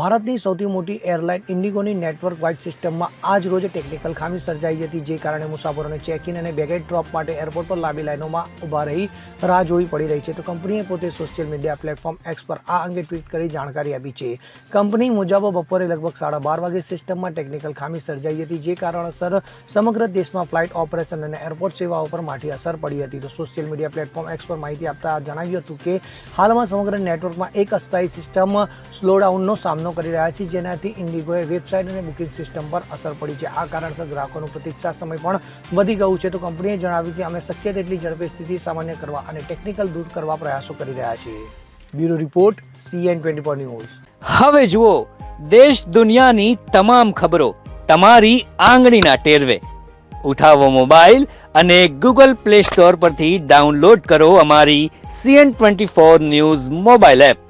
ભારતની સૌથી મોટી એરલાઇન ઇન્ડિગોની નેટવર્ક વાઇડ સિસ્ટમમાં આજ રોજ ટેકનિકલ ખામી સર્જાઈ હતી જે કારણે મુસાફરોને ચેક ઇન અને બેગેજ ડ્રોપ માટે એરપોર્ટ પર લાંબી લાઇનોમાં ઊભા રહી રાહ જોવી પડી રહી છે. તો કંપનીએ પોતે સોશિયલ મીડિયા પ્લેટફોર્મ એક્સ પર આ અંગે ટ્વીટ કરી જાણકારી આપી છે. કંપની મુજબ બપોરે લગભગ સાડા બાર વાગે સિસ્ટમમાં ટેકનિકલ ખામી સર્જાઈ હતી જે કારણસર સમગ્ર દેશમાં ફ્લાઇટ ઓપરેશન અને એરપોર્ટ સેવાઓ પર માઠી અસર પડી હતી. તો સોશિયલ મીડિયા પ્લેટફોર્મ એક્સ પર માહિતી આપતા જણાવ્યું હતું કે, હાલમાં સમગ્ર નેટવર્કમાં એક અસ્થાયી સિસ્ટમ સ્લોડાઉનનો સામનો કરી રહ્યા છે, જેનાથી ઇન્ડિગોએ વેબસાઇટ અને બુકિંગ સિસ્ટમ પર અસર પડી છે. આ કારણસર ગ્રાહકોનો પ્રતીક્ષા સમય પણ વધી ગયું છે. તો કંપનીએ જણાવ્યું કે અમે શક્ય તેટલી ઝડપે સ્થિતિ સામાન્ય કરવા અને ટેકનિકલ દૂર કરવા પ્રયાસો કરી રહ્યા છીએ. Bureau report CN twenty four news. હવે જુઓ, દેશ દુનિયાની તમામ ખબરો તમારી આંગળીના ટેરવે. ઉઠાવો મોબાઈલ અને ગૂગલ પ્લે સ્ટોર પરથી ડાઉનલોડ કરો અમારી CN twenty four news mobile app.